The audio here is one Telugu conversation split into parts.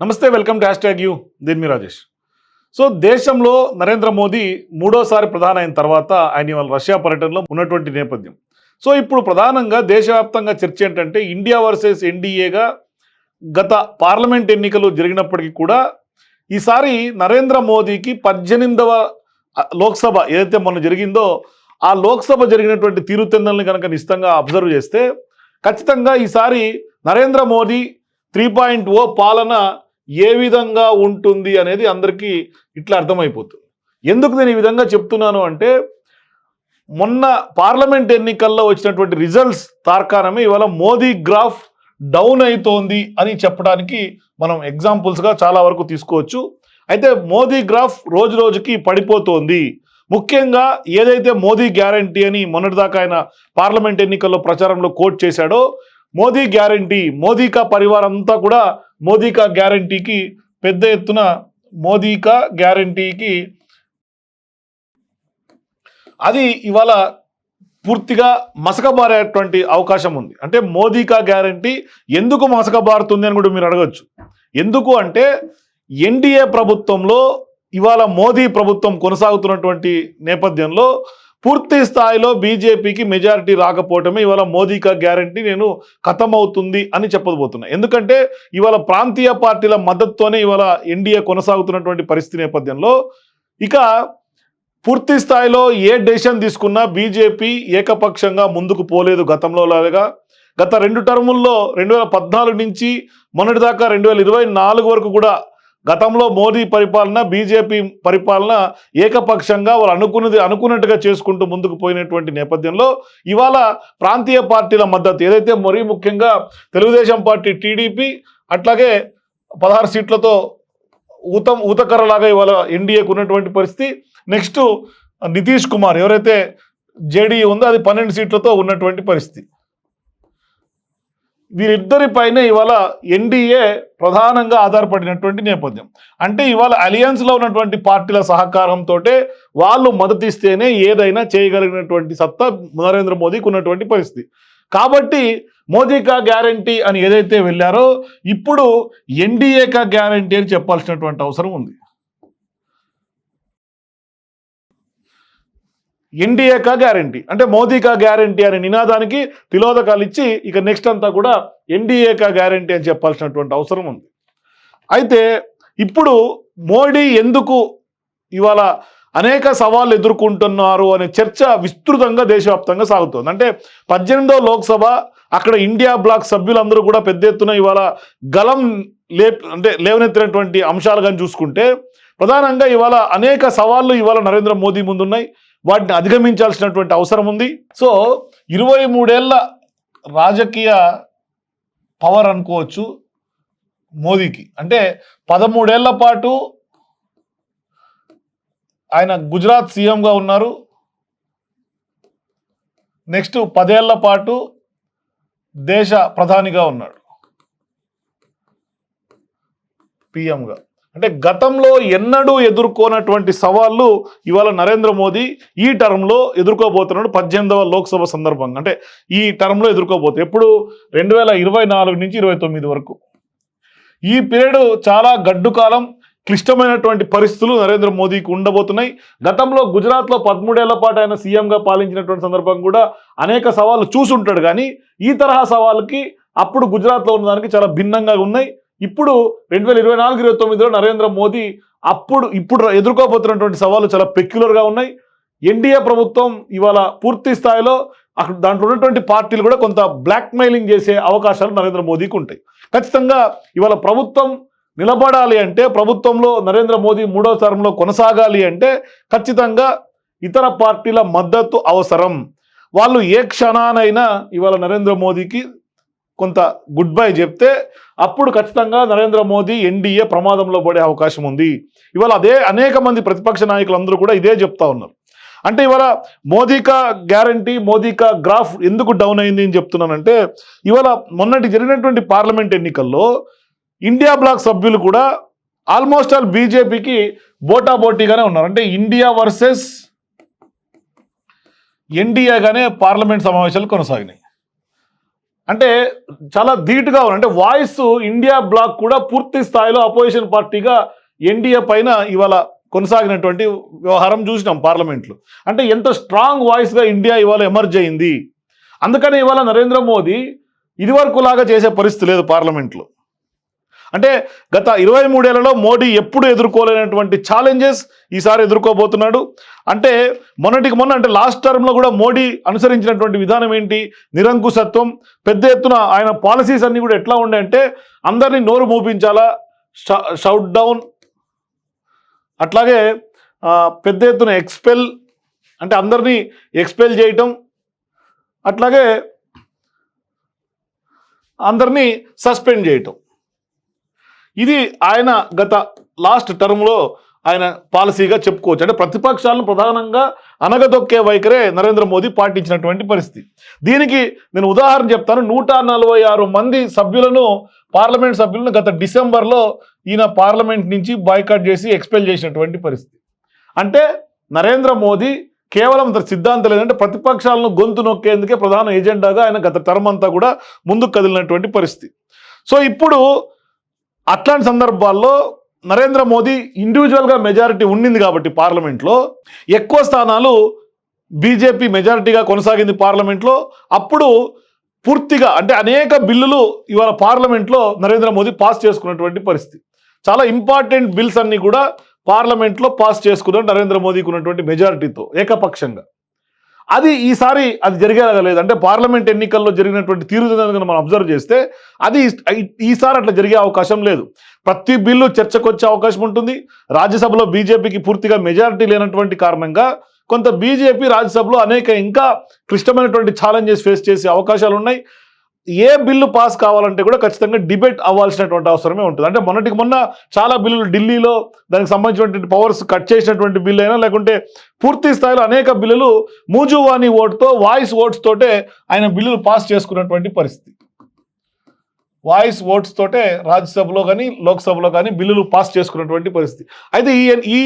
నమస్తే welcome to hashtag U. దీని మీ రాజేష్. సో దేశంలో నరేంద్ర మోదీ మూడోసారి ప్రధాన అయిన తర్వాత ఆయన ఇవాళ రష్యా పర్యటనలో ఉన్నటువంటి నేపథ్యం. సో ఇప్పుడు ప్రధానంగా దేశవ్యాప్తంగా చర్చ ఏంటంటే ఇండియా వర్సెస్ ఎన్డీఏగా గత పార్లమెంట్ ఎన్నికలు జరిగినప్పటికీ కూడా ఈసారి నరేంద్ర మోదీకి పద్దెనిమిదవ లోక్సభ ఏదైతే మొన్న జరిగిందో ఆ లోక్సభ జరిగినటువంటి తీరుతెన్నుల్ని కనుక నిశ్చితంగా అబ్జర్వ్ చేస్తే ఖచ్చితంగా ఈసారి Narendra Modi three point O పాలన ఏ విధంగా ఉంటుంది అనేది అందరికీ ఇట్లా అర్థమైపోతుంది. ఎందుకు నేను ఈ విధంగా చెప్తున్నాను అంటే మొన్న పార్లమెంట్ ఎన్నికల్లో వచ్చినటువంటి రిజల్ట్స్ తార్కాణమే ఇవాళ మోదీ గ్రాఫ్ డౌన్ అవుతోంది అని చెప్పడానికి మనం ఎగ్జాంపుల్స్గా చాలా వరకు తీసుకోవచ్చు. అయితే మోదీ గ్రాఫ్ రోజు రోజుకి పడిపోతోంది. ముఖ్యంగా ఏదైతే మోదీ గ్యారంటీ అని మొన్నటిదాకా ఆయన పార్లమెంట్ ఎన్నికల్లో ప్రచారంలో కోట్ చేశాడో మోదీ గ్యారంటీ మోదీ కా పరివారం అంతా కూడా మోదీకా గ్యారంటీకి పెద్ద ఎత్తున మోదీకా గ్యారంటీకి అది ఇవాళ పూర్తిగా మసకబారేటువంటి అవకాశం ఉంది. అంటే మోదీకా గ్యారంటీ ఎందుకు మసకబారుతుంది అని కూడా మీరు అడగచ్చు. ఎందుకు అంటే ఎన్డీఏ ప్రభుత్వంలో ఇవాళ మోదీ ప్రభుత్వం కొనసాగుతున్నటువంటి నేపథ్యంలో పూర్తి స్థాయిలో బీజేపీకి మెజారిటీ రాకపోవటమే ఇవాళ మోదీకా గ్యారంటీ నేను ఖతం అవుతుంది అని చెప్పబోతున్నా. ఎందుకంటే ఇవాళ ప్రాంతీయ పార్టీల మద్దతుతోనే ఇవాళ ఎన్డీఏ కొనసాగుతున్నటువంటి పరిస్థితి నేపథ్యంలో ఇక పూర్తి స్థాయిలో ఏ డెసిషన్ తీసుకున్నా బీజేపీ ఏకపక్షంగా ముందుకు పోలేదు గతంలో లాగా. గత రెండు టర్ముల్లో రెండు వేల పద్నాలుగు నుంచి మొన్నటిదాకా రెండు వేల ఇరవై నాలుగు వరకు కూడా గతంలో మోదీ పరిపాలన బీజేపీ పరిపాలన ఏకపక్షంగా వాళ్ళు అనుకున్నది అనుకున్నట్టుగా చేసుకుంటూ ముందుకు పోయినటువంటి నేపథ్యంలో ఇవాళ ప్రాంతీయ పార్టీల మద్దతు ఏదైతే మరీ ముఖ్యంగా తెలుగుదేశం పార్టీ టీడీపీ అట్లాగే పదహారు సీట్లతో ఊతం ఊతకర్రలాగా ఇవాళ ఎన్డీఏకు ఉన్నటువంటి పరిస్థితి. నెక్స్ట్ నితీష్ కుమార్ ఎవరైతే జేడీ ఉందో అది పన్నెండు సీట్లతో ఉన్నటువంటి పరిస్థితి. వీరిద్దరిపైన ఇవాళ ఎన్డీఏ ప్రధానంగా ఆధారపడినటువంటి నేపథ్యం. అంటే ఇవాళ అలియన్స్లో ఉన్నటువంటి పార్టీల సహకారంతో వాళ్ళు మద్దతిస్తేనే ఏదైనా చేయగలిగినటువంటి సత్తా నరేంద్ర మోదీకి ఉన్నటువంటి పరిస్థితి. కాబట్టి మోదీకా గ్యారంటీ అని ఏదైతే వెళ్ళారో ఇప్పుడు ఎన్డీఏకా గ్యారంటీ అని చెప్పాల్సినటువంటి అవసరం ఉంది. ఎన్డీఏ కా గ్యారంటీ. అంటే మోదీ కా గ్యారంటీ అనే నినాదానికి తిలోదకాలు ఇచ్చి ఇక నెక్స్ట్ అంతా కూడా ఎన్డీఏ కా గ్యారంటీ అని చెప్పాల్సినటువంటి అవసరం ఉంది. అయితే ఇప్పుడు మోడీ ఎందుకు ఇవాళ అనేక సవాళ్ళు ఎదుర్కొంటున్నారు అనే చర్చ విస్తృతంగా దేశవ్యాప్తంగా సాగుతోంది. అంటే పద్దెనిమిదో లోక్సభ అక్కడ ఇండియా బ్లాక్ సభ్యులందరూ కూడా పెద్ద ఎత్తున ఇవాళ గలం లే అంటే లేవనెత్తినటువంటి అంశాలు కానీ చూసుకుంటే ప్రధానంగా ఇవాళ అనేక సవాళ్ళు ఇవాళ నరేంద్ర మోదీ ముందున్నాయి. వాటిని అధిగమించాల్సినటువంటి అవసరం ఉంది. సో ఇరవై మూడేళ్ళ రాజకీయ పవర్ అనుకోవచ్చు మోదీకి. అంటే పదమూడేళ్ళ పాటు ఆయన గుజరాత్ సీఎంగా ఉన్నారు. నెక్స్ట్ పదేళ్ళ పాటు దేశ ప్రధానిగా ఉన్నాడు. పిఎంగా. అంటే గతంలో ఎన్నడూ ఎదుర్కోనటువంటి సవాళ్ళు ఇవాళ నరేంద్ర మోదీ ఈ టర్మ్లో ఎదుర్కోబోతున్నాడు పద్దెనిమిదవ లోక్సభ సందర్భంగా. అంటే ఈ టర్మ్లో ఎదుర్కోబోతుంది ఎప్పుడు రెండు వేల ఇరవై నాలుగు నుంచి ఇరవై తొమ్మిది వరకు. ఈ పీరియడ్ చాలా గడ్డు కాలం క్లిష్టమైనటువంటి పరిస్థితులు నరేంద్ర మోదీకి ఉండబోతున్నాయి. గతంలో గుజరాత్లో పదమూడేళ్ళ పాటు ఆయన సీఎంగా పాలించినటువంటి సందర్భం కూడా అనేక సవాళ్ళు చూసుంటాడు. కానీ ఈ తరహా సవాళ్ళకి అప్పుడు గుజరాత్లో ఉన్నదానికి చాలా భిన్నంగా ఉన్నాయి. ఇప్పుడు రెండు వేల ఇరవై నాలుగు ఇరవై తొమ్మిదిలో నరేంద్ర మోదీ అప్పుడు ఇప్పుడు ఎదుర్కోబోతున్నటువంటి సవాళ్ళు చాలా పెక్యులర్గా ఉన్నాయి. ఎన్డీఏ ప్రభుత్వం ఇవాళ పూర్తి స్థాయిలో అక్కడ దాంట్లో ఉన్నటువంటి పార్టీలు కూడా కొంత బ్లాక్ మెయిలింగ్ చేసే అవకాశాలు నరేంద్ర మోదీకి ఉంటాయి. ఖచ్చితంగా ఇవాళ ప్రభుత్వం నిలబడాలి అంటే ప్రభుత్వంలో నరేంద్ర మోదీ మూడో తరంలో కొనసాగాలి అంటే ఖచ్చితంగా ఇతర పార్టీల మద్దతు అవసరం. వాళ్ళు ఏ క్షణానైనా ఇవాళ నరేంద్ర మోదీకి కొంత గుడ్ బై చెప్తే అప్పుడు ఖచ్చితంగా నరేంద్ర మోదీ ఎన్డీఏ ప్రమాదంలో పడే అవకాశం ఉంది. ఇవాళ అదే అనేక మంది ప్రతిపక్ష నాయకులందరూ కూడా ఇదే చెప్తా ఉన్నారు. అంటే ఇవాళ మోదీకా గ్యారంటీ మోదీకా గ్రాఫ్ ఎందుకు డౌన్ అయింది అని చెప్తున్నానంటే ఇవాళ మొన్నటి జరిగినటువంటి పార్లమెంట్ ఎన్నికల్లో ఇండియా బ్లాక్ సభ్యులు కూడా ఆల్మోస్ట్ ఆల్ బీజేపీకి బోటా బోటీగానే ఉన్నారు. అంటే ఇండియా వర్సెస్ ఎన్డీఏగానే పార్లమెంట్ సమావేశాలు కొనసాగినాయి. అంటే చాలా ధీటుగా ఉంది అంటే వాయిస్ ఇండియా బ్లాక్ కూడా పూర్తి స్థాయిలో అపోజిషన్ పార్టీగా ఎన్డీఏ పైన ఇవాళ కొనసాగినటువంటి వ్యవహారం చూసినాం పార్లమెంట్లో. అంటే ఎంత స్ట్రాంగ్ వాయిస్గా ఇండియా ఇవాళ ఎమర్జ్ అయింది. అందుకని ఇవాళ నరేంద్ర మోదీ ఇదివరకు లాగా చేసే పరిస్థితి లేదు పార్లమెంట్లో. అంటే గత ఇరవై మూడేళ్ళలో మోడీ ఎప్పుడు ఎదుర్కోలేనటువంటి ఛాలెంజెస్ ఈసారి ఎదుర్కోబోతున్నాడు. అంటే మొన్నటికి మొన్న అంటే లాస్ట్ టర్మ్లో కూడా మోడీ అనుసరించినటువంటి విధానం ఏంటి? నిరంకుశత్వం. పెద్ద ఎత్తున ఆయన పాలసీస్ అన్నీ కూడా ఎట్లా ఉండే అంటే అందరినీ నోరు మూపించాలా? షౌట్ డౌన్ అట్లాగే పెద్ద ఎత్తున ఎక్స్పెల్ అంటే అందరినీ ఎక్స్పెల్ చేయటం. అట్లాగే అందరినీ సస్పెండ్ చేయటం. ఇది ఆయన గత లాస్ట్ టర్మ్లో ఆయన పాలసీగా చెప్పుకోవచ్చు. అంటే ప్రతిపక్షాలను ప్రధానంగా అనగదొక్కే వైఖరే నరేంద్ర మోదీ పాటించినటువంటి పరిస్థితి. దీనికి నేను ఉదాహరణ చెప్తాను. నూట నలభై ఆరు మంది సభ్యులను పార్లమెంట్ సభ్యులను గత డిసెంబర్లో ఈయన పార్లమెంట్ నుంచి బాయ్కాట్ చేసి ఎక్స్పెల్ చేసినటువంటి పరిస్థితి. అంటే నరేంద్ర మోదీ కేవలం తన సిద్ధాంతం లేదంటే ప్రతిపక్షాలను గొంతు నొక్కేందుకే ప్రధాన ఎజెండాగా ఆయన గత టర్మ్ అంతా కూడా ముందుకు కదిలినటువంటి పరిస్థితి. సో ఇప్పుడు అట్లాంటి సందర్భాల్లో నరేంద్ర మోదీ ఇండివిజువల్గా మెజారిటీ ఉండింది కాబట్టి పార్లమెంట్లో ఎక్కువ స్థానాలు బీజేపీ మెజారిటీగా కొనసాగింది పార్లమెంట్లో. అప్పుడు పూర్తిగా అంటే అనేక బిల్లులు ఇవాళ పార్లమెంట్లో నరేంద్ర మోదీ పాస్ చేసుకున్నటువంటి పరిస్థితి. చాలా ఇంపార్టెంట్ బిల్స్ అన్నీ కూడా పార్లమెంట్లో పాస్ చేసుకున్నారు నరేంద్ర మోదీకి ఉన్నటువంటి మెజారిటీతో ఏకపక్షంగా. అది ఈసారి అది జరిగేలాగా లేదు. అంటే పార్లమెంట్ ఎన్నికల్లో జరిగినటువంటి తీరుదనం మనం అబ్జర్వ్ చేస్తే అది ఈసారి అట్లా జరిగే అవకాశం లేదు. ప్రతి బిల్లు చర్చకు వచ్చే అవకాశం ఉంటుంది. రాజ్యసభలో బీజేపీకి పూర్తిగా మెజారిటీ లేనటువంటి కారణంగా కొంత బీజేపీ రాజ్యసభలో అనేక ఇంకా క్లిష్టమైనటువంటి ఛాలెంజెస్ ఫేస్ చేసే అవకాశాలు ఉన్నాయి ఏ బిల్లు పాస్ కావాలంటే కూడా ఖచ్చితంగా డిబేట్ అవ్వాల్సినటువంటి అవసరమే ఉంటుంది. అంటే మొన్నటికి మొన్న చాలా బిల్లులు ఢిల్లీలో దానికి సంబంధించినటువంటి పవర్స్ కట్ చేసినటువంటి బిల్లు అయినా లేకుంటే పూర్తి స్థాయిలో అనేక బిల్లులు మూజువాని ఓటుతో వాయిస్ ఓట్స్ తోటే ఆయన బిల్లులు పాస్ చేసుకున్నటువంటి పరిస్థితి. వాయిస్ ఓట్స్ తోటే రాజ్యసభలో కానీ లోక్సభలో కానీ బిల్లులు పాస్ చేసుకున్నటువంటి పరిస్థితి. అయితే ఈ ఈ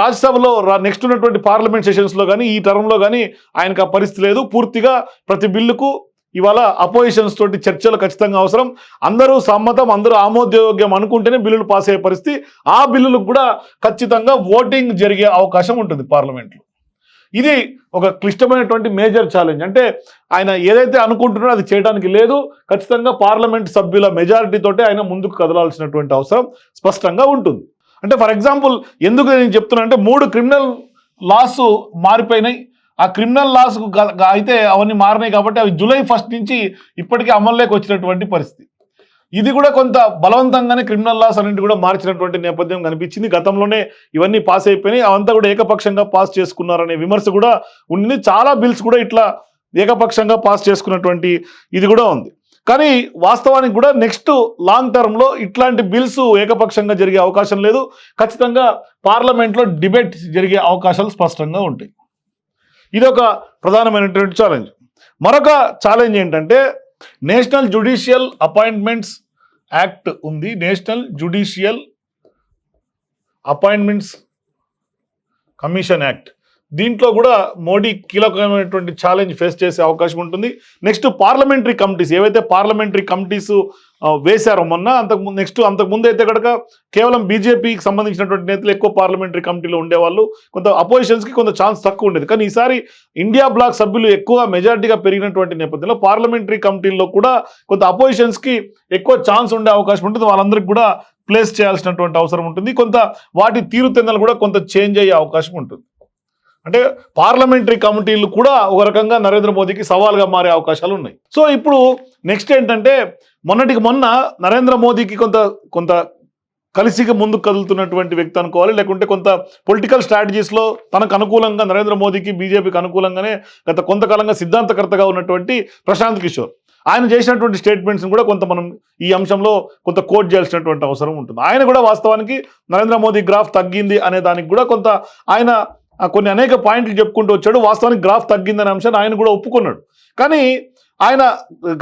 రాజ్యసభలో నెక్స్ట్ ఉన్నటువంటి పార్లమెంట్ సెషన్స్లో కానీ ఈ టర్మ్లో కానీ ఆయనకు ఆ పరిస్థితి లేదు. పూర్తిగా ప్రతి బిల్లుకు ఇవాళ అపోజిషన్స్ తోటి చర్చలు ఖచ్చితంగా అవసరం. అందరూ సమ్మతం అందరూ ఆమోదయోగ్యం అనుకుంటేనే బిల్లులు పాస్ అయ్యే పరిస్థితి. ఆ బిల్లులకు కూడా ఖచ్చితంగా ఓటింగ్ జరిగే అవకాశం ఉంటుంది పార్లమెంట్లో. ఇది ఒక క్లిష్టమైనటువంటి మేజర్ ఛాలెంజ్. అంటే ఆయన ఏదైతే అనుకుంటున్నారో అది చేయడానికి లేదు. ఖచ్చితంగా పార్లమెంట్ సభ్యుల మెజారిటీతోటే ఆయన ముందుకు కదలాల్సినటువంటి అవసరం స్పష్టంగా ఉంటుంది. అంటే ఫర్ ఎగ్జాంపుల్ ఎందుకు నేను చెప్తున్నా అంటే మూడు క్రిమినల్ లాస్ మారిపోయినాయి. ఆ క్రిమినల్ లాస్ అయితే అవన్నీ మారినాయి కాబట్టి అవి జూలై ఫస్ట్ నుంచి ఇప్పటికీ అమల్లోకి వచ్చినటువంటి పరిస్థితి. ఇది కూడా కొంత బలవంతంగానే క్రిమినల్ లాస్ అనేది కూడా మార్చినటువంటి నేపథ్యం కనిపించింది. గతంలోనే ఇవన్నీ పాస్ అయిపోయినాయి. అవంతా కూడా ఏకపక్షంగా పాస్ చేసుకున్నారనే విమర్శ కూడా ఉండింది. చాలా బిల్స్ కూడా ఇట్లా ఏకపక్షంగా పాస్ చేసుకున్నటువంటి ఇది కూడా ఉంది. కానీ వాస్తవానికి కూడా నెక్స్ట్ లాంగ్ టర్మ్లో ఇట్లాంటి బిల్స్ ఏకపక్షంగా జరిగే అవకాశం లేదు. ఖచ్చితంగా పార్లమెంట్లో డిబేట్ జరిగే అవకాశాలు స్పష్టంగా ఉంటాయి. ఇది ఒక ప్రధానమైనటువంటి ఛాలెంజ్ మరొక ఛాలెంజ్ ఏంటంటే నేషనల్ జుడిషియల్ అపాయింట్మెంట్స్ యాక్ట్ ఉంది. National judicial appointments commission act దీంట్లో కూడా మోడీ కీలకమైనటువంటి ఛాలెంజ్ ఫేస్ చేసే అవకాశం ఉంటుంది. నెక్స్ట్ పార్లమెంటరీ కమిటీస్ ఏవైతే పార్లమెంటరీ కమిటీస్ వేశారు మొన్న. అంతకు నెక్స్ట్ అంతకు ముందు అయితే కనుక కేవలం బీజేపీకి సంబంధించినటువంటి నేతలు ఎక్కువ పార్లమెంటరీ కమిటీలో ఉండేవాళ్ళు. కొంత అపోజిషన్స్కి కొంత ఛాన్స్ తక్కువ ఉండేది. కానీ ఈసారి ఇండియా బ్లాక్ సభ్యులు ఎక్కువ మెజారిటీగా పెరిగినటువంటి నేపథ్యంలో పార్లమెంటరీ కమిటీల్లో కూడా కొంత అపోజిషన్స్కి ఎక్కువ ఛాన్స్ ఉండే అవకాశం ఉంటుంది. వాళ్ళందరికీ కూడా ప్లేస్ చేయాల్సినటువంటి అవసరం ఉంటుంది. కొంత వాటి తీరుతెన్నలు కూడా కొంత చేంజ్ అయ్యే అవకాశం ఉంటుంది. అంటే పార్లమెంటరీ కమిటీలు కూడా ఒక రకంగా నరేంద్ర మోదీకి సవాల్గా మారే అవకాశాలు ఉన్నాయి. సో ఇప్పుడు నెక్స్ట్ ఏంటంటే మొన్నటికి మొన్న నరేంద్ర మోదీకి కొంత కొంత కలిసిగా ముందుకు కదులుతున్నటువంటి వ్యక్తి అనుకోవాలి. లేకుంటే కొంత పొలిటికల్ స్ట్రాటజీస్లో తనకు అనుకూలంగా నరేంద్ర మోదీకి బీజేపీకి అనుకూలంగానే గత కొంతకాలంగా సిద్ధాంతకర్తగా ఉన్నటువంటి ప్రశాంత్ కిషోర్. ఆయన చేసినటువంటి స్టేట్మెంట్స్ని కూడా కొంత మనం ఈ అంశంలో కొంత కోట్ చేయాల్సినటువంటి అవసరం ఉంటుంది. ఆయన కూడా వాస్తవానికి నరేంద్ర మోదీ గ్రాఫ్ తగ్గింది అనే దానికి కూడా కొంత ఆయన కొన్ని అనేక పాయింట్లు చెప్పుకుంటూ వచ్చాడు. వాస్తవానికి గ్రాఫ్ తగ్గిందనే అంశాన్ని ఆయన కూడా ఒప్పుకున్నాడు. కానీ ఆయన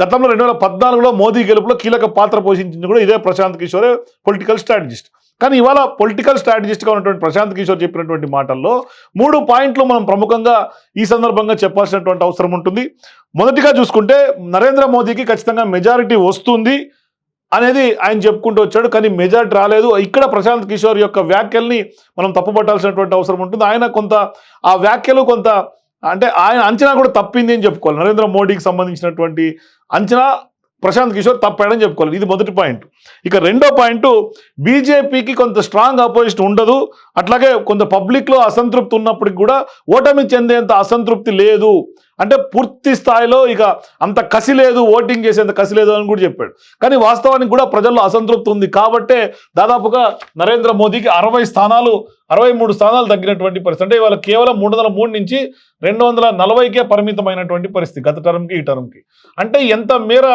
గతంలో రెండు వేల పద్నాలుగులో మోదీ గెలుపులో కీలక పాత్ర పోషించింది కూడా ఇదే ప్రశాంత్ కిషోరే పొలిటికల్ స్ట్రాటజిస్ట్ కానీ ఇవాళ పొలిటికల్ స్ట్రాటజిస్ట్గా ఉన్నటువంటి ప్రశాంత్ కిషోర్ చెప్పినటువంటి మాటల్లో మూడు పాయింట్లు మనం ప్రముఖంగా ఈ సందర్భంగా చెప్పాల్సినటువంటి అవసరం ఉంటుంది. మొదటిగా చూసుకుంటే నరేంద్ర మోదీకి ఖచ్చితంగా మెజారిటీ వస్తుంది అనేది ఆయన చెప్పుకుంటూ వచ్చాడు. కానీ మెజారిటీ రాలేదు. ఇక్కడ ప్రశాంత్ కిషోర్ యొక్క వ్యాఖ్యల్ని మనం తప్పుపట్టాల్సినటువంటి అవసరం ఉంటుంది. ఆయన కొంత ఆ వ్యాఖ్యలు కొంత అంటే ఆయన అంచనా కూడా తప్పింది అని చెప్పుకోవాలి. నరేంద్ర మోడీకి సంబంధించినటువంటి అంచనా ప్రశాంత్ కిషోర్ తప్పాడని చెప్పుకోవాలి. ఇది మొదటి పాయింట్. ఇక రెండో పాయింట్ బీజేపీకి కొంత స్ట్రాంగ్ అపోజిషన్ ఉండదు. అట్లాగే కొంత పబ్లిక్లో అసంతృప్తి ఉన్నప్పటికి కూడా ఓటమి చెందేంత అసంతృప్తి లేదు. అంటే పూర్తి స్థాయిలో ఇక అంత కసి లేదు ఓటింగ్ చేసేంత కసి లేదు అని కూడా చెప్పాడు. కానీ వాస్తవానికి కూడా ప్రజల్లో అసంతృప్తి ఉంది. కాబట్టే దాదాపుగా నరేంద్ర మోదీకి అరవై స్థానాలు అరవై మూడు స్థానాలు తగ్గినటువంటి పరిస్థితి. అంటే ఇవాళ కేవలం మూడు వందల మూడు నుంచి రెండు వందల నలభైకే పరిమితమైనటువంటి పరిస్థితి గత టర్మ్కి ఈ టర్మ్కి. అంటే ఎంత మేర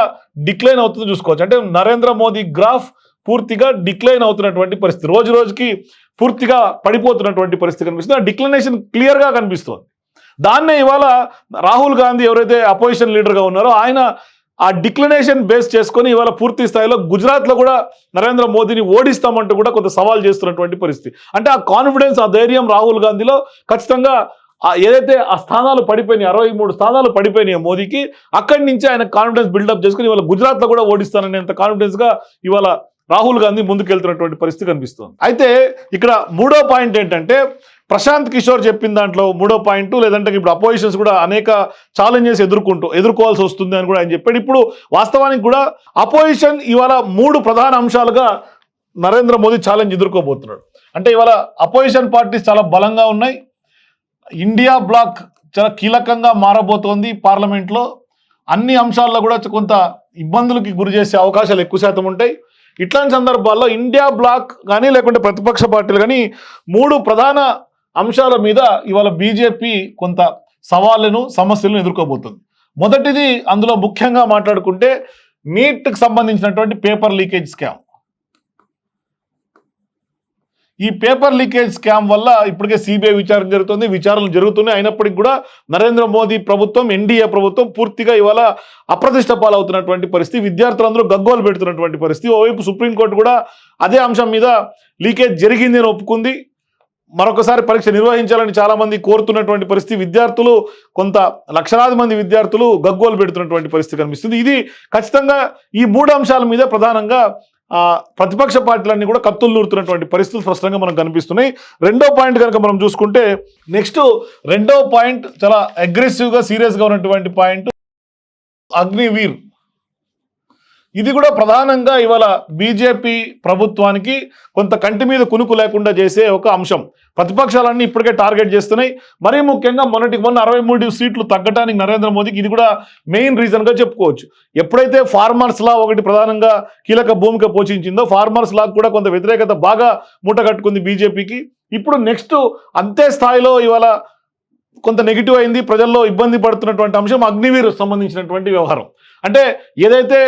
డిక్లైన్ అవుతుందో చూసుకోవచ్చు. అంటే నరేంద్ర మోదీ గ్రాఫ్ పూర్తిగా డిక్లైన్ అవుతున్నటువంటి పరిస్థితి. రోజు రోజుకి పూర్తిగా పడిపోతున్నటువంటి పరిస్థితి కనిపిస్తుంది. ఆ డిక్లైనేషన్ క్లియర్గా కనిపిస్తుంది. దాన్నే ఇవాళ రాహుల్ గాంధీ ఎవరైతే అపోజిషన్ లీడర్గా ఉన్నారో ఆయన ఆ డిక్లనేషన్ బేస్ చేసుకొని ఇవాళ పూర్తి స్థాయిలో గుజరాత్లో కూడా నరేంద్ర మోదీని ఓడిస్తామంటూ కూడా కొంత సవాల్ చేస్తున్నటువంటి పరిస్థితి. అంటే ఆ కాన్ఫిడెన్స్ ఆ ధైర్యం రాహుల్ గాంధీలో ఖచ్చితంగా ఏదైతే ఆ స్థానాలు పడిపోయినాయి అరవై మూడు స్థానాలు పడిపోయినాయి మోదీకి అక్కడి నుంచి ఆయన కాన్ఫిడెన్స్ బిల్డప్ చేసుకుని ఇవాళ గుజరాత్లో కూడా ఓడిస్తాననేంత కాన్ఫిడెన్స్గా ఇవాళ రాహుల్ గాంధీ ముందుకెళ్తున్నటువంటి పరిస్థితి కనిపిస్తుంది. అయితే ఇక్కడ మూడో పాయింట్ ఏంటంటే ప్రశాంత్ కిషోర్ చెప్పిన దాంట్లో మూడో పాయింట్ లేదంటే ఇప్పుడు అపోజిషన్స్ కూడా అనేక ఛాలెంజెస్ ఎదుర్కొంటూ ఎదుర్కోవాల్సి వస్తుంది అని కూడా ఆయన చెప్పాడు. ఇప్పుడు వాస్తవానికి కూడా అపోజిషన్ ఇవాళ మూడు ప్రధాన అంశాలుగా నరేంద్ర మోదీ ఛాలెంజ్ ఎదుర్కోబోతున్నాడు. అంటే ఇవాళ అపోజిషన్ పార్టీస్ చాలా బలంగా ఉన్నాయి. ఇండియా బ్లాక్ చాలా కీలకంగా మారబోతోంది పార్లమెంట్లో అన్ని అంశాల్లో కూడా కొంత ఇబ్బందులకి గురి చేసే అవకాశాలు ఎక్కువ శాతం ఉంటాయి. ఇట్లాంటి సందర్భాల్లో ఇండియా బ్లాక్ కానీ లేకుంటే ప్రతిపక్ష పార్టీలు కానీ మూడు ప్రధాన అంశాల మీద ఇవాళ బీజేపీ కొంత సవాళ్ళను సమస్యలను ఎదుర్కోబోతుంది. మొదటిది అందులో ముఖ్యంగా మాట్లాడుకుంటే నీట్కి సంబంధించినటువంటి పేపర్ లీకేజ్ స్కామ్. ఈ పేపర్ లీకేజ్ స్కామ్ వల్ల ఇప్పటికే సిబిఐ విచారణ జరుగుతుంది విచారణలు జరుగుతున్నాయి. అయినప్పటికీ కూడా నరేంద్ర మోదీ ప్రభుత్వం ఎన్డీఏ ప్రభుత్వం పూర్తిగా ఇవాళ అప్రతిష్ట పాలవుతున్నటువంటి పరిస్థితి. విద్యార్థులందరూ గగ్గోలు పెడుతున్నటువంటి పరిస్థితి. ఓవైపు సుప్రీంకోర్టు కూడా అదే అంశం మీద లీకేజ్ జరిగింది అని ఒప్పుకుంది. మరొకసారి పరీక్ష నిర్వహించాలని చాలామంది కోరుతున్నటువంటి పరిస్థితి విద్యార్థులు కొంత లక్షలాది మంది విద్యార్థులు గగ్గోలు పెడుతున్నటువంటి పరిస్థితి కనిపిస్తుంది. ఇది ఖచ్చితంగా ఈ మూడు అంశాల మీద ప్రధానంగా ప్రతిపక్ష పార్టీలన్నీ కూడా కత్తులు నూరుతున్నటువంటి పరిస్థితులు స్పష్టంగా మనకు కనిపిస్తున్నాయి. రెండో పాయింట్ కనుక మనం చూసుకుంటే నెక్స్ట్ రెండో పాయింట్ చాలా అగ్రెసివ్గా సీరియస్గా ఉన్నటువంటి పాయింట్ అగ్నివీర్. ఇది కూడా ప్రధానంగా ఇవాళ బీజేపీ ప్రభుత్వానికి కొంత కంటి మీద కునుకు లేకుండా చేసే ఒక అంశం. ప్రతిపక్షాలన్నీ ఇప్పటికే టార్గెట్ చేస్తున్నాయి. మరీ ముఖ్యంగా మొన్నటికి మొన్న అరవై మూడు సీట్లు తగ్గడానికి నరేంద్ర మోదీకి ఇది కూడా మెయిన్ రీజన్గా చెప్పుకోవచ్చు. ఎప్పుడైతే ఫార్మర్స్ లా ఒకటి ప్రధానంగా కీలక భూమిక పోషించిందో ఫార్మర్స్ లా కూడా కొంత వ్యతిరేకత బాగా మూటగట్టుకుంది బీజేపీకి. ఇప్పుడు నెక్స్ట్ అంతే స్థాయిలో ఇవాళ కొంత నెగిటివ్ అయింది ప్రజల్లో ఇబ్బంది పడుతున్నటువంటి అంశం అగ్నివీర్ సంబంధించినటువంటి వ్యవహారం. అంటే ఏదైతే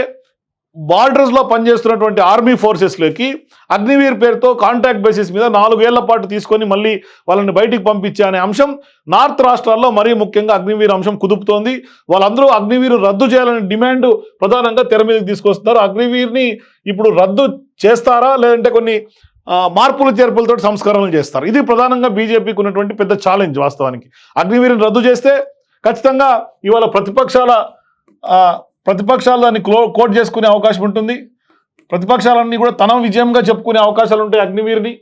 బార్డర్స్లో పనిచేస్తున్నటువంటి ఆర్మీ ఫోర్సెస్లోకి అగ్నివీర్ పేరుతో కాంట్రాక్ట్ బేసిస్ మీద నాలుగేళ్ళ పాటు తీసుకొని మళ్ళీ వాళ్ళని బయటికి పంపించే అనే అంశం నార్త్ రాష్ట్రాల్లో మరీ ముఖ్యంగా అగ్నివీర్ అంశం కుదుపుతోంది. వాళ్ళందరూ అగ్నివీరు రద్దు చేయాలనే డిమాండ్ ప్రధానంగా తెర మీదకి తీసుకొస్తున్నారు. అగ్నివీర్ని ఇప్పుడు రద్దు చేస్తారా? లేదంటే కొన్ని మార్పులు చేర్పులతో సంస్కరణలు చేస్తారు? ఇది ప్రధానంగా బీజేపీకి ఉన్నటువంటి పెద్ద ఛాలెంజ్ వాస్తవానికి. అగ్నివీరిని రద్దు చేస్తే ఖచ్చితంగా ఇవాళ ప్రతిపక్షాల ప్రతిపక్షాలు దాన్ని క్లో కోట్ చేసుకునే అవకాశం ఉంటుంది. ప్రతిపక్షాలన్నీ కూడా తన విజయంగా చెప్పుకునే అవకాశాలు ఉంటాయి అగ్నివీర్ని.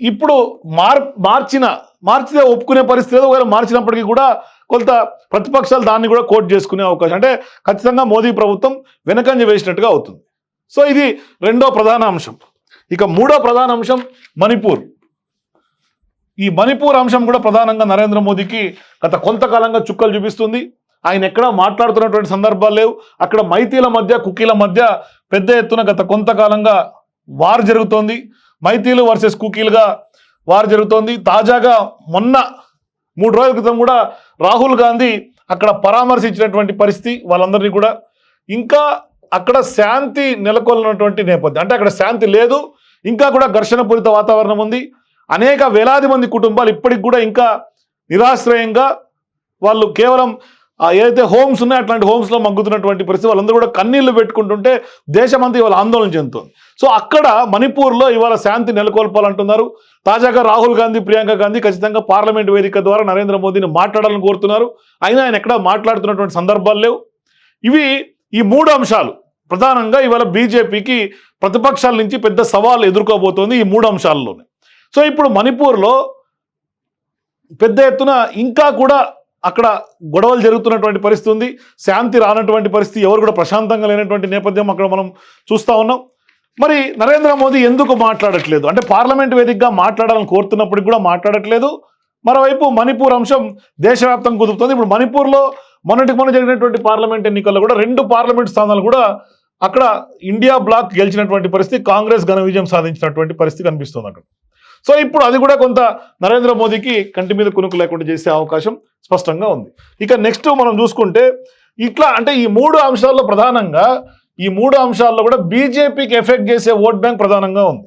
ఇప్పుడు మార్ మార్చిన మార్చితే ఒప్పుకునే పరిస్థితి లేదు. ఒకవేళ మార్చినప్పటికీ కూడా కొంత ప్రతిపక్షాలు దాన్ని కూడా కోట్ చేసుకునే అవకాశం అంటే ఖచ్చితంగా మోదీ ప్రభుత్వం వెనకంజ వేసినట్టుగా అవుతుంది. సో ఇది రెండో ప్రధాన అంశం. ఇక మూడో ప్రధాన అంశం మణిపూర్. ఈ మణిపూర్ అంశం కూడా ప్రధానంగా నరేంద్ర మోదీకి గత కొంతకాలంగా చుక్కలు చూపిస్తుంది. ఆయన ఎక్కడా మాట్లాడుతున్నటువంటి సందర్భాలు లేవు. అక్కడ మైతీల మధ్య కుకీల మధ్య పెద్ద ఎత్తున గత కొంతకాలంగా వార్ జరుగుతోంది. మైతీలు వర్సెస్ కుకీలుగా వార్ జరుగుతోంది. తాజాగా మొన్న మూడు రోజుల క్రితం కూడా రాహుల్ గాంధీ అక్కడ పరామర్శించినటువంటి పరిస్థితి వాళ్ళందరినీ కూడా. ఇంకా అక్కడ శాంతి నెలకొల్లినటువంటి నేపథ్యం అంటే అక్కడ శాంతి లేదు. ఇంకా కూడా ఘర్షణపూరిత వాతావరణం ఉంది. అనేక వేలాది మంది కుటుంబాలు ఇప్పటికి కూడా ఇంకా నిరాశ్రయంగా వాళ్ళు కేవలం ఏదైతే హోమ్స్ ఉన్నాయో అట్లాంటి హోమ్స్లో మగ్గుతున్నటువంటి పరిస్థితి వాళ్ళందరూ కూడా కన్నీళ్ళు పెట్టుకుంటుంటే దేశమంతా ఇవాళ ఆందోళన చెందుతుంది. సో అక్కడ మణిపూర్లో ఇవాళ శాంతి నెలకొల్పాలంటున్నారు. తాజాగా రాహుల్ గాంధీ ప్రియాంక గాంధీ ఖచ్చితంగా పార్లమెంట్ వేదిక ద్వారా నరేంద్ర మోదీని మాట్లాడాలని కోరుతున్నారు. అయినా ఆయన ఎక్కడ మాట్లాడుతున్నటువంటి సందర్భాలు లేవు. ఇవి ఈ మూడు అంశాలు. ప్రధానంగా ఇవాళ బీజేపీకి ప్రతిపక్షాల నుంచి పెద్ద సవాల్ ఎదుర్కోబోతోంది ఈ మూడు అంశాలలోనే. సో ఇప్పుడు మణిపూర్లో పెద్ద ఎత్తున ఇంకా కూడా అక్కడ గొడవలు జరుగుతున్నటువంటి పరిస్థితి ఉంది. శాంతి రానటువంటి పరిస్థితి ఎవరు కూడా ప్రశాంతంగా లేనటువంటి నేపథ్యం అక్కడ మనం చూస్తా ఉన్నాం. మరి నరేంద్ర మోదీ ఎందుకు మాట్లాడట్లేదు? అంటే పార్లమెంట్ వేదికగా మాట్లాడాలని కోరుతున్నప్పటికి కూడా మాట్లాడట్లేదు. మరోవైపు మణిపూర్ అంశం దేశవ్యాప్తంగా కుదురుతుంది. ఇప్పుడు మణిపూర్లో మొన్నటికి మొన్న జరిగినటువంటి పార్లమెంట్ ఎన్నికల్లో కూడా రెండు పార్లమెంట్ స్థానాలు కూడా అక్కడ ఇండియా బ్లాక్ గెలిచినటువంటి పరిస్థితి కాంగ్రెస్ ఘన విజయం సాధించినటువంటి పరిస్థితి కనిపిస్తుంది అక్కడ. సో ఇప్పుడు అది కూడా కొంత నరేంద్ర మోదీకి కంటి మీద కునుకు లేకుండా చేసే అవకాశం స్పష్టంగా ఉంది. ఇక నెక్స్ట్ మనం చూసుకుంటే ఇట్లా అంటే ఈ మూడు అంశాల్లో ప్రధానంగా ఈ మూడు అంశాల్లో కూడా బీజేపీకి ఎఫెక్ట్ చేసే ఓట్ బ్యాంక్ ప్రధానంగా ఉంది.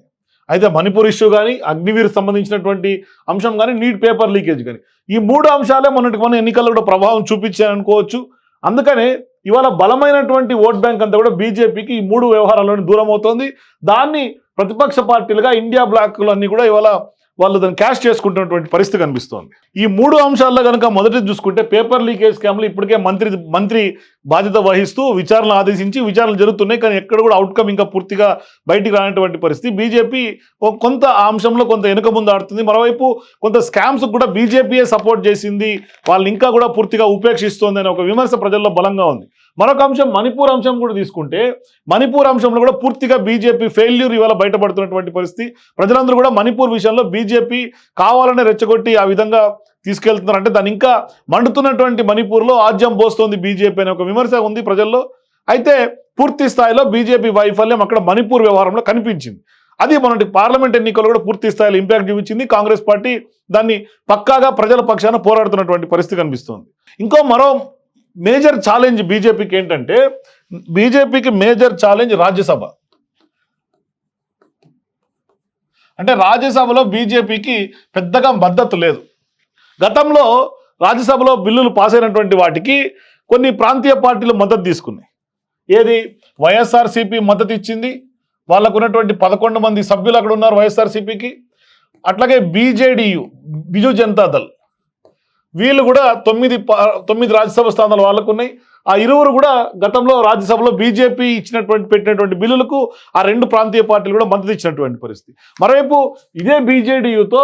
అయితే మణిపూర్ ఇష్యూ కానీ అగ్నివీర్ సంబంధించినటువంటి అంశం కానీ నీట్ పేపర్ లీకేజ్ కానీ ఈ మూడు అంశాలే మొన్నటికి మన ఎన్నికల్లో కూడా ప్రభావం చూపించాయనుకోవచ్చు అందుకనే ఇవాళ బలమైనటువంటి ఓట్ బ్యాంక్ అంతా కూడా బీజేపీకి ఈ మూడు వ్యవహారాల్లోనే దూరం అవుతోంది దాన్ని ప్రతిపక్ష పార్టీలుగా ఇండియా బ్లాక్లు అన్ని కూడా ఇవాళ వాళ్ళు దాన్ని క్యాష్ చేసుకుంటున్నటువంటి పరిస్థితి కనిపిస్తోంది. ఈ మూడు అంశాల్లో కనుక మొదటి చూసుకుంటే పేపర్ లీకేజ్ స్కామ్లు ఇప్పటికే మంత్రి మంత్రి బాధ్యత వహిస్తూ విచారణ ఆదేశించి విచారణ జరుగుతున్నాయి. కానీ ఎక్కడ కూడా అవుట్కమ్ ఇంకా పూర్తిగా బయటికి రానటువంటి పరిస్థితి. బీజేపీ కొంత ఆ అంశంలో కొంత వెనుక ముందు ఆడుతుంది. మరోవైపు కొంత స్కామ్స్ కూడా బీజేపీయే సపోర్ట్ చేసింది. వాళ్ళని ఇంకా కూడా పూర్తిగా ఉపేక్షిస్తోంది అనే ఒక విమర్శ ప్రజల్లో బలంగా ఉంది. మరొక అంశం మణిపూర్ అంశం కూడా తీసుకుంటే మణిపూర్ అంశంలో కూడా పూర్తిగా బీజేపీ ఫెయిల్యూర్ ఇవాళ బయటపడుతున్నటువంటి పరిస్థితి. ప్రజలందరూ కూడా మణిపూర్ విషయంలో బీజేపీ కావాలనే రెచ్చగొట్టి ఆ విధంగా తీసుకెళ్తున్నారు. అంటే దాన్ని ఇంకా మండుతున్నటువంటి మణిపూర్లో ఆజ్యం పోస్తోంది బీజేపీ అనే ఒక విమర్శ ఉంది ప్రజల్లో. అయితే పూర్తి స్థాయిలో బీజేపీ వైఫల్యం అక్కడ మణిపూర్ వ్యవహారంలో కనిపించింది. అది మొన్నటి పార్లమెంట్ ఎన్నికలు కూడా పూర్తి స్థాయిలో ఇంపాక్ట్ చూపించింది. కాంగ్రెస్ పార్టీ దాన్ని పక్కాగా ప్రజల పక్షాన పోరాడుతున్నటువంటి పరిస్థితి కనిపిస్తోంది. ఇంకో మరో మేజర్ ఛాలెంజ్ బీజేపీకి ఏంటంటే బీజేపీకి మేజర్ ఛాలెంజ్ రాజ్యసభ. అంటే రాజ్యసభలో బీజేపీకి పెద్దగా మద్దతు లేదు. గతంలో రాజ్యసభలో బిల్లులు పాస్ అయినటువంటి వాటికి కొన్ని ప్రాంతీయ పార్టీలు మద్దతు తీసుకున్నాయి. ఏది? వైఎస్ఆర్సీపీ మద్దతు ఇచ్చింది. వాళ్ళకు ఉన్నటువంటి పదకొండు మంది సభ్యులు అక్కడ ఉన్నారు వైఎస్ఆర్సీపీకి. అట్లాగే బీజేడీయు బిజు జనతాదళ్ వీళ్ళు కూడా తొమ్మిది తొమ్మిది రాజ్యసభ స్థానాలు వాళ్ళకు ఉన్నాయి. ఆ ఇరువురు కూడా గతంలో రాజ్యసభలో బీజేపీ ఇచ్చినటువంటి పెట్టినటువంటి బిల్లులకు ఆ రెండు ప్రాంతీయ పార్టీలు కూడా మద్దతు ఇచ్చినటువంటి పరిస్థితి. మరోవైపు ఇదే బీజేడీయుతో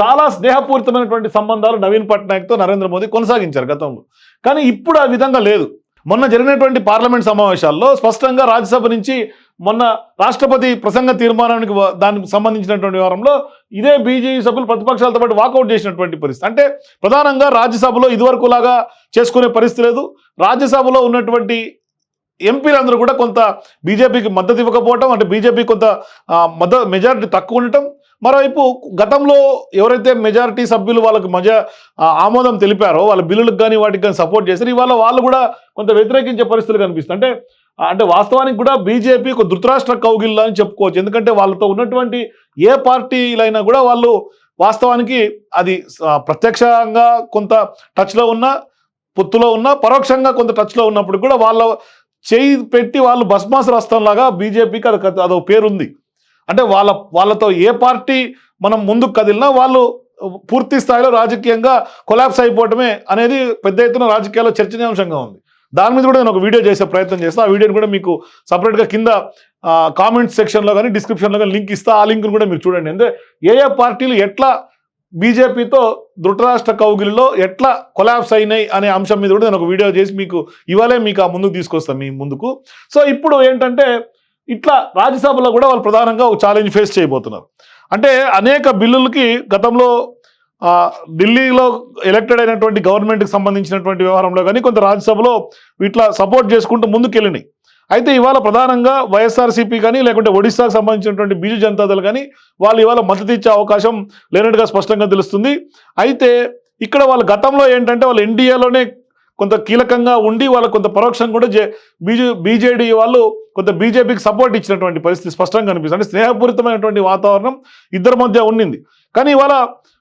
చాలా స్నేహపూరితమైనటువంటి సంబంధాలు నవీన్ పట్నాయక్తో నరేంద్ర మోదీ కొనసాగించారు గతంలో. కానీ ఇప్పుడు ఆ విధంగా లేదు. మొన్న జరిగినటువంటి పార్లమెంట్ సమావేశాల్లో స్పష్టంగా రాజ్యసభ నుంచి మొన్న రాష్ట్రపతి ప్రసంగ తీర్మానానికి దానికి సంబంధించినటువంటి వారంలో ఇదే బీజేపీ సభ్యులు ప్రతిపక్షాలతో పాటు వాకౌట్ చేసినటువంటి పరిస్థితి. అంటే ప్రధానంగా రాజ్యసభలో ఇదివరకు లాగా చేసుకునే పరిస్థితి లేదు. రాజ్యసభలో ఉన్నటువంటి ఎంపీలందరూ కూడా కొంత బీజేపీకి మద్దతు ఇవ్వకపోవటం అంటే బీజేపీ కొంత మద్ద మద్దతు మెజారిటీ తక్కువ ఉండటం. మరోవైపు గతంలో ఎవరైతే మెజారిటీ సభ్యులు వాళ్ళకి మజ ఆమోదం తెలిపారో వాళ్ళ బిల్లులకు కానీ వాటికి కానీ సపోర్ట్ చేశారు ఇవాళ వాళ్ళు కూడా కొంత వ్యతిరేకించే పరిస్థితులు కనిపిస్తుంది అంటే అంటే వాస్తవానికి కూడా బీజేపీ ఒక ధృతరాష్ట్ర కౌగిల్లా అని చెప్పుకోవచ్చు. ఎందుకంటే వాళ్ళతో ఉన్నటువంటి ఏ పార్టీలైనా కూడా వాళ్ళు వాస్తవానికి అది ప్రత్యక్షంగా కొంత టచ్లో ఉన్న పొత్తులో ఉన్న పరోక్షంగా కొంత టచ్లో ఉన్నప్పుడు కూడా వాళ్ళ చేయి పెట్టి వాళ్ళు భస్మాసు రస్తంలాగా బీజేపీకి అది అదో పేరుంది. అంటే వాళ్ళ వాళ్ళతో ఏ పార్టీ మనం ముందుకు కదిలినా వాళ్ళు పూర్తి స్థాయిలో రాజకీయంగా కొలాప్స్ అయిపోవటమే అనేది పెద్ద ఎత్తున రాజకీయాల్లో చర్చనీయాంశంగా ఉంది. దాని మీద కూడా నేను ఒక వీడియో చేసే ప్రయత్నం చేస్తాను ఆ వీడియోని కూడా మీకు సపరేట్గా కింద కామెంట్ సెక్షన్లో కానీ డిస్క్రిప్షన్లో కానీ లింక్ ఇస్తా. ఆ లింక్ను కూడా మీరు చూడండి. అంటే ఏ ఏ పార్టీలు ఎట్లా బీజేపీతో ధృతరాష్ట్ర కౌగిలిలో ఎట్లా కొలాబ్స్ అయినాయి అనే అంశం మీద కూడా నేను ఒక వీడియో చేసి మీకు ఇవాళే మీకు ఆ ముందుకు తీసుకొస్తాను మీ ముందుకు. సో ఇప్పుడు ఏంటంటే ఇట్లా రాజ్యసభలో కూడా వాళ్ళు ప్రధానంగా ఒక ఛాలెంజ్ ఫేస్ చేయబోతున్నారు. అంటే అనేక బిల్లులకి గతంలో ఢిల్లీలో ఎలక్టెడ్ అయినటువంటి గవర్నమెంట్కి సంబంధించినటువంటి వ్యవహారంలో కానీ కొంత రాజ్యసభలో ఇట్లా సపోర్ట్ చేసుకుంటూ ముందుకెళ్ళినాయి. అయితే ఇవాళ ప్రధానంగా వైఎస్ఆర్సీపీ కానీ లేకుంటే ఒడిశాకు సంబంధించినటువంటి బీజు జనతాదళ్ కానీ వాళ్ళు ఇవాళ మద్దతు ఇచ్చే అవకాశం లేనట్టుగా స్పష్టంగా తెలుస్తుంది. అయితే ఇక్కడ వాళ్ళ గతంలో ఏంటంటే వాళ్ళు ఎన్డీఏలోనే కొంత కీలకంగా ఉండి వాళ్ళకు కొంత పరోక్షంగా కూడా జే బీజే బీజేడీ వాళ్ళు కొంత బీజేపీకి సపోర్ట్ ఇచ్చినటువంటి పరిస్థితి స్పష్టంగా కనిపిస్తుంది అంటే స్నేహపూరితమైనటువంటి వాతావరణం ఇద్దరి మధ్య ఉండింది. కానీ ఇవాళ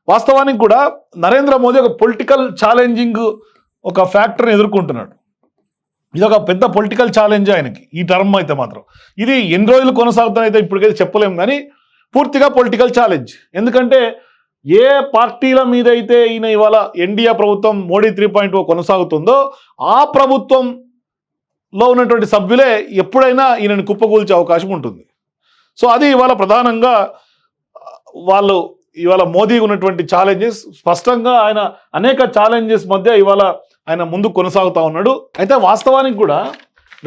వాస్తవానికి కూడా నరేంద్ర మోదీ ఒక పొలిటికల్ ఛాలెంజింగ్ ఒక ఫ్యాక్టర్ని ఎదుర్కొంటున్నాడు. ఇది ఒక పెద్ద పొలిటికల్ ఛాలెంజ్ ఆయనకి ఈ టర్మ్ అయితే మాత్రం. ఇది ఎన్ని రోజులు కొనసాగుతానైతే ఇప్పటికైతే చెప్పలేము కానీ పూర్తిగా పొలిటికల్ ఛాలెంజ్ ఎందుకంటే ఏ పార్టీల మీద అయితే ఈయన ఇవాళ ఎన్డీఏ ప్రభుత్వం మోడీ త్రీ పాయింట్ కొనసాగుతుందో ఆ ప్రభుత్వంలో ఉన్నటువంటి సభ్యులే ఎప్పుడైనా ఈయనని కుప్పకూల్చే అవకాశం ఉంటుంది. సో అది ఇవాళ ప్రధానంగా వాళ్ళు ఇవాళ మోదీ ఉన్నటువంటి ఛాలెంజెస్ స్పష్టంగా ఆయన అనేక ఛాలెంజెస్ మధ్య ఇవాళ ఆయన ముందు కొనసాగుతా ఉన్నాడు. అయితే వాస్తవానికి కూడా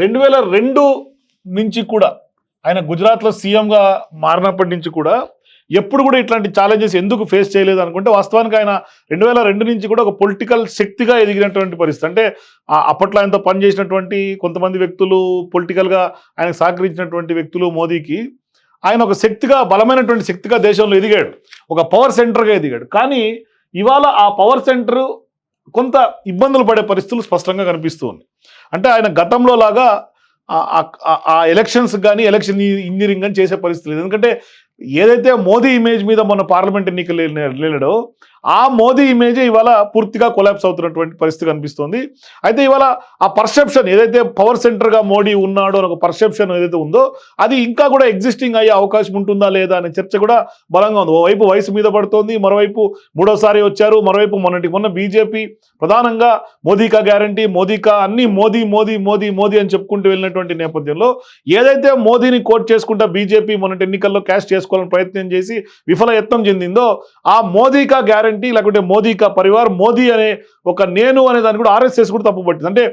రెండు వేల రెండు నుంచి కూడా ఆయన గుజరాత్లో సీఎంగా మారినప్పటి నుంచి కూడా ఎప్పుడు కూడా ఇట్లాంటి ఛాలెంజెస్ ఎందుకు ఫేస్ చేయలేదు అనుకుంటే వాస్తవానికి ఆయన రెండు వేల రెండు నుంచి కూడా ఒక పొలిటికల్ శక్తిగా ఎదిగినటువంటి పరిస్థితి. అంటే ఆ అప్పట్లో ఆయనతో పనిచేసినటువంటి కొంతమంది వ్యక్తులు పొలిటికల్గా ఆయనకు సహకరించినటువంటి వ్యక్తులు మోదీకి ఆయన ఒక శక్తిగా బలమైనటువంటి శక్తిగా దేశంలో ఎదిగాడు. ఒక పవర్ సెంటర్గా ఎదిగాడు. కానీ ఇవాళ ఆ పవర్ సెంటర్ కొంత ఇబ్బందులు పడే పరిస్థితులు స్పష్టంగా కనిపిస్తూ అంటే ఆయన గతంలో లాగా ఆ- ఆ- ఆ ఎలక్షన్స్ కానీ ఎలక్షన్ ఇంజనీరింగ్ కానీ చేసే పరిస్థితి లేదు. ఎందుకంటే ఏదైతే మోదీ ఇమేజ్ మీద మొన్న పార్లమెంట్ ఎన్నికలు వెళ్ళాడో ఆ మోదీ ఇమేజే ఇవాళ పూర్తిగా కొలాప్స్ అవుతున్నటువంటి పరిస్థితి కనిపిస్తుంది. అయితే ఇవాళ ఆ పర్సెప్షన్ ఏదైతే పవర్ సెంటర్గా మోడీ ఉన్నాడో అని ఒక పర్సెప్షన్ ఏదైతే ఉందో అది ఇంకా కూడా ఎగ్జిస్టింగ్ అయ్యే అవకాశం ఉంటుందా లేదా అనే చర్చ కూడా బలంగా ఉంది. ఓవైపు వయసు మీద పడుతోంది మరోవైపు మూడోసారి వచ్చారు మరోవైపు మొన్నటి మొన్న బీజేపీ ప్రధానంగా మోదీకా గ్యారంటీ మోదీకా అన్ని మోదీ మోదీ మోదీ మోదీ అని చెప్పుకుంటూ వెళ్ళినటువంటి నేపథ్యంలో ఏదైతే మోదీని కోట్ చేసుకుంటా బీజేపీ మొన్నటి ఎన్నికల్లో క్యాష్ చేసుకోవాలని ప్రయత్నం చేసి విఫల యత్నం చెందిందో ఆ మోదీకా గ్యారంటీ లేకుంటే మోదీకా పరివార్ మోదీ అనే ఒక నేను అనే దాన్ని కూడా ఆర్ఎస్ఎస్ కూడా తప్పుపట్టింది అంటే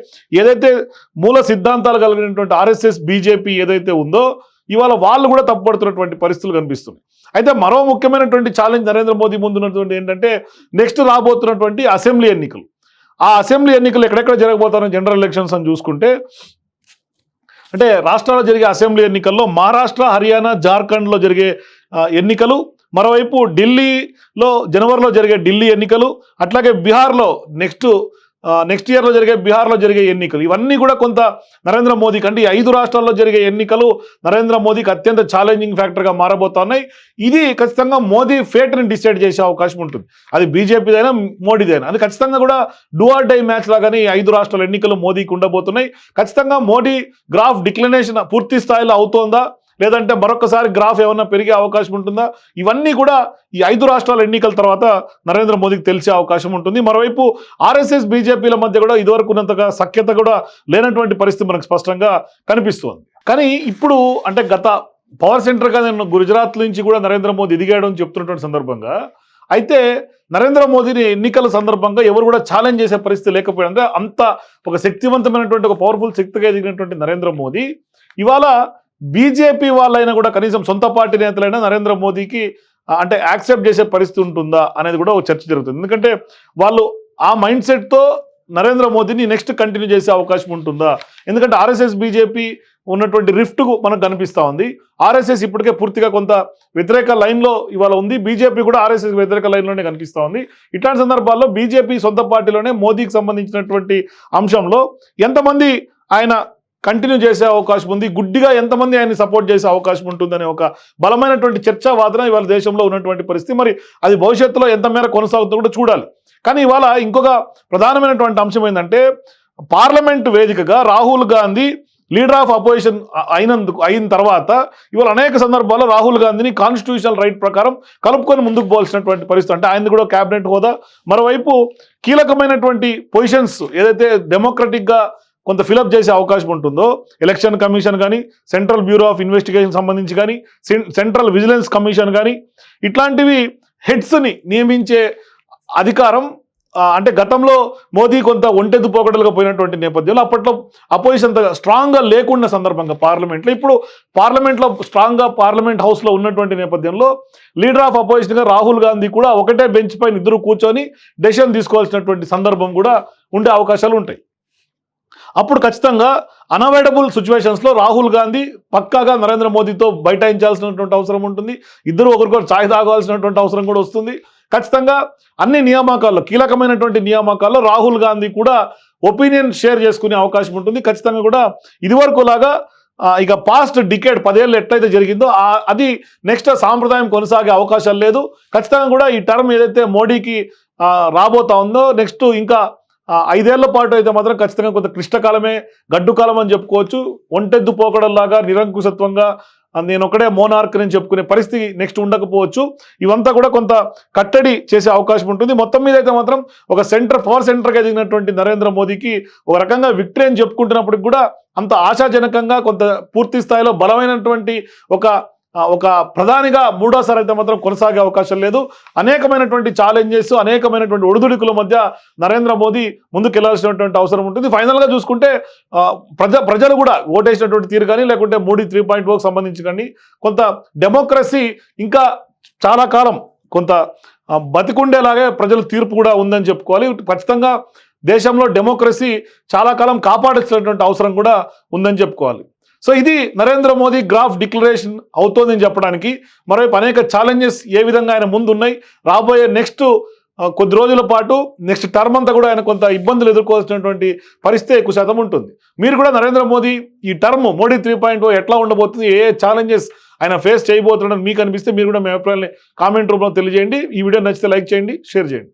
ఏదైతే మూల సిద్ధాంతాలు కలిగినటువంటి ఆర్ఎస్ఎస్ బీజేపీ ఏదైతే ఉందో ఇవాళ వాళ్ళు కూడా తప్పుపడుతున్నటువంటి పరిస్థితులు కనిపిస్తున్నాయి. అయితే మరో ముఖ్యమైనటువంటి ఛాలెంజ్ నరేంద్ర మోదీ ముందున్నటువంటి ఏంటంటే నెక్స్ట్ రాబోతున్నటువంటి అసెంబ్లీ ఎన్నికలు. ఆ అసెంబ్లీ ఎన్నికలు ఎక్కడెక్కడ జరగబోతారో జనరల్ ఎలక్షన్స్ అని చూసుకుంటే అంటే రాష్ట్రాల్లో జరిగే అసెంబ్లీ ఎన్నికల్లో మహారాష్ట్ర హర్యానా జార్ఖండ్లో జరిగే ఎన్నికలు మరోవైపు ఢిల్లీలో జనవరిలో జరిగే ఢిల్లీ ఎన్నికలు అట్లాగే బీహార్లో నెక్స్ట్ నెక్స్ట్ ఇయర్లో జరిగే బీహార్లో జరిగే ఎన్నికలు. ఇవన్నీ కూడా కొంత నరేంద్ర మోదీకి అంటే ఈ ఐదు రాష్ట్రాల్లో జరిగే ఎన్నికలు నరేంద్ర మోదీకి అత్యంత ఛాలెంజింగ్ ఫ్యాక్టర్గా మారబోతున్నాయి. ఇది ఖచ్చితంగా మోదీ ఫేట్ని డిసైడ్ చేసే అవకాశం ఉంటుంది. అది బీజేపీదైనా మోడీదైనా. అది ఖచ్చితంగా కూడా డూఆర్ డై మ్యాచ్ లాగానే ఐదు రాష్ట్రాల ఎన్నికలు మోదీకి ఉండబోతున్నాయి. ఖచ్చితంగా మోడీ గ్రాఫ్ డిక్లినేషన్ పూర్తి స్థాయిలో అవుతోందా? లేదంటే మరొకసారి గ్రాఫ్ ఏమన్నా పెరిగే అవకాశం ఉంటుందా? ఇవన్నీ కూడా ఈ ఐదు రాష్ట్రాల ఎన్నికల తర్వాత నరేంద్ర మోదీకి తెలిసే అవకాశం ఉంటుంది. మరోవైపు ఆర్ఎస్ఎస్ బీజేపీల మధ్య కూడా ఇదివరకు ఉన్నంతగా సఖ్యత కూడా లేనటువంటి పరిస్థితి మనకు స్పష్టంగా కనిపిస్తుంది. కానీ ఇప్పుడు అంటే గత పవర్ సెంటర్గా నేను గుజరాత్ నుంచి కూడా నరేంద్ర మోదీ ఎదిగాడు అని చెప్తున్నటువంటి సందర్భంగా అయితే నరేంద్ర మోదీని ఎన్నికల సందర్భంగా ఎవరు కూడా ఛాలెంజ్ చేసే పరిస్థితి లేకపోయాడు అంత ఒక శక్తివంతమైనటువంటి ఒక పవర్ఫుల్ శక్తిగా ఎదిగినటువంటి నరేంద్ర మోదీ ఇవాళ బీజేపీ వాళ్ళైనా కూడా కనీసం సొంత పార్టీ నేతలైనా నరేంద్ర మోదీకి అంటే యాక్సెప్ట్ చేసే పరిస్థితి ఉంటుందా అనేది కూడా ఒక చర్చ జరుగుతుంది. ఎందుకంటే వాళ్ళు ఆ మైండ్ సెట్తో నరేంద్ర మోదీని నెక్స్ట్ కంటిన్యూ చేసే అవకాశం ఉంటుందా? ఎందుకంటే ఆర్ఎస్ఎస్ బీజేపీ ఉన్నటువంటి రిఫ్ట్ మనకు కనిపిస్తూ ఉంది. ఆర్ఎస్ఎస్ ఇప్పటికే పూర్తిగా కొంత వ్యతిరేక లైన్లో ఇవాళ ఉంది. బీజేపీ కూడా ఆర్ఎస్ఎస్ వ్యతిరేక లైన్లోనే కనిపిస్తూ ఉంది. ఇట్లాంటి సందర్భాల్లో బీజేపీ సొంత పార్టీలోనే మోదీకి సంబంధించినటువంటి అంశంలో ఎంతమంది ఆయన కంటిన్యూ చేసే అవకాశం ఉంది. గుడ్డిగా ఎంతమంది ఆయన్ని సపోర్ట్ చేసే అవకాశం ఉంటుందనే ఒక బలమైనటువంటి చర్చా వాదన ఇవాళ దేశంలో ఉన్నటువంటి పరిస్థితి. మరి అది భవిష్యత్తులో ఎంత మేర కొనసాగుతుందో కూడా చూడాలి. కానీ ఇవాళ ఇంకొక ప్రధానమైనటువంటి అంశం ఏంటంటే పార్లమెంట్ వేదికగా Rahul Gandhi leader of opposition అయినందుకు అయిన తర్వాత ఇవాళ అనేక సందర్భాల్లో రాహుల్ గాంధీని కాన్స్టిట్యూషనల్ రైట్ ప్రకారం కలుపుకొని ముందుకు పోవాల్సినటువంటి పరిస్థితి. అంటే ఆయన కూడా క్యాబినెట్ హోదా. మరోవైపు కీలకమైనటువంటి పొజిషన్స్ ఏదైతే డెమోక్రటిక్గా కొంత ఫిలప్ చేసే అవకాశం ఉంటుందో ఎలక్షన్ కమిషన్ కానీ సెంట్రల్ బ్యూరో ఆఫ్ ఇన్వెస్టిగేషన్ సంబంధించి కానీ సెంట్రల్ విజిలెన్స్ కమిషన్ కానీ ఇట్లాంటివి హెడ్స్ని నియమించే అధికారం అంటే గతంలో మోదీ కొంత ఒంటెద్దు పోకడలుగా పోయినటువంటి నేపథ్యంలో అప్పట్లో అపోజిషన్ స్ట్రాంగ్గా లేకున్న సందర్భంగా పార్లమెంట్లో ఇప్పుడు పార్లమెంట్లో స్ట్రాంగ్గా పార్లమెంట్ హౌస్లో ఉన్నటువంటి నేపథ్యంలో లీడర్ ఆఫ్ అపోజిషన్గా రాహుల్ గాంధీ కూడా ఒకటే బెంచ్ పైన ఇద్దరు కూర్చొని డెసిషన్ తీసుకోవాల్సినటువంటి సందర్భం కూడా ఉండే అవకాశాలు ఉంటాయి. అప్పుడు ఖచ్చితంగా అనవైడబుల్ సిచ్యువేషన్స్లో రాహుల్ గాంధీ పక్కాగా నరేంద్ర మోదీతో బైఠాయించాల్సినటువంటి అవసరం ఉంటుంది. ఇద్దరు ఒకరికొకరు ఛాయ్ తాగాల్సినటువంటి అవసరం కూడా వస్తుంది. ఖచ్చితంగా అన్ని నియామకాల్లో కీలకమైనటువంటి నియామకాల్లో రాహుల్ గాంధీ కూడా ఒపీనియన్ షేర్ చేసుకునే అవకాశం ఉంటుంది. ఖచ్చితంగా కూడా ఇదివరకు లాగా ఇక పాస్ట్ డికేడ్ పదేళ్ళు ఎట్లయితే జరిగిందో అది నెక్స్ట్ సాంప్రదాయం కొనసాగే అవకాశాలు లేదు. ఖచ్చితంగా కూడా ఈ టర్మ్ ఏదైతే మోడీకి రాబోతా ఉందో నెక్స్ట్ ఇంకా ఐదేళ్ళ పాటు అయితే మాత్రం ఖచ్చితంగా కొంత క్లిష్టకాలమే గడ్డు కాలం అని చెప్పుకోవచ్చు. ఒంటెద్దు పోకడల్లాగా నిరంకుశత్వంగా నేను ఒకడే మోనార్క్ అని చెప్పుకునే పరిస్థితి నెక్స్ట్ ఉండకపోవచ్చు. ఇవంతా కూడా కొంత కట్టడి చేసే అవకాశం ఉంటుంది. మొత్తం మీద అయితే మాత్రం ఒక సెంటర్ పవర్ సెంటర్గా ఎదిగినటువంటి నరేంద్ర మోదీకి ఒక రకంగా విక్టరీ అని చెప్పుకుంటున్నప్పటికి కూడా అంత ఆశాజనకంగా కొంత పూర్తి స్థాయిలో బలమైనటువంటి ఒక ఒక ప్రధానిగా మూడోసారి అయితే మాత్రం కొనసాగే అవకాశం లేదు. అనేకమైనటువంటి ఛాలెంజెస్ అనేకమైనటువంటి ఒడిదుడుకుల మధ్య నరేంద్ర మోదీ ముందుకెళ్ళాల్సినటువంటి అవసరం ఉంటుంది. ఫైనల్గా చూసుకుంటే ప్రజ ప్రజలు కూడా ఓటేసినటువంటి తీరు కానీ లేకుంటే మోడీ త్రీ పాయింట్ ఓకి oh సంబంధించి కానీ కొంత డెమోక్రసీ ఇంకా చాలా కాలం కొంత బతికుండేలాగే ప్రజల తీర్పు కూడా ఉందని చెప్పుకోవాలి. ఖచ్చితంగా దేశంలో డెమోక్రసీ చాలా కాలం కాపాడాల్సినటువంటి అవసరం కూడా ఉందని చెప్పుకోవాలి. సో ఇది నరేంద్ర మోదీ గ్రాఫ్ డిక్లరేషన్ అవుతోందని చెప్పడానికి మరోవైపు అనేక ఛాలెంజెస్ ఏ విధంగా ఆయన ముందున్నాయి. రాబోయే నెక్స్ట్ కొద్ది రోజుల పాటు నెక్స్ట్ టర్మ్ అంతా కూడా ఆయన కొంత ఇబ్బందులు ఎదుర్కోవాల్సినటువంటి పరిస్థితి ఎక్కువ శాతం ఉంటుంది. మీరు కూడా నరేంద్ర మోదీ ఈ టర్మ్ మోడీ త్రీ పాయింట్ ఎట్లా ఉండబోతుంది ఏ ఛాలెంజెస్ ఆయన ఫేస్ చేయబోతున్నాడని మీకు అనిపిస్తే మీరు కూడా మీ అభిప్రాయాన్ని కామెంట్ రూపంలో తెలియజేయండి. ఈ వీడియో నచ్చితే లైక్ చేయండి షేర్ చేయండి.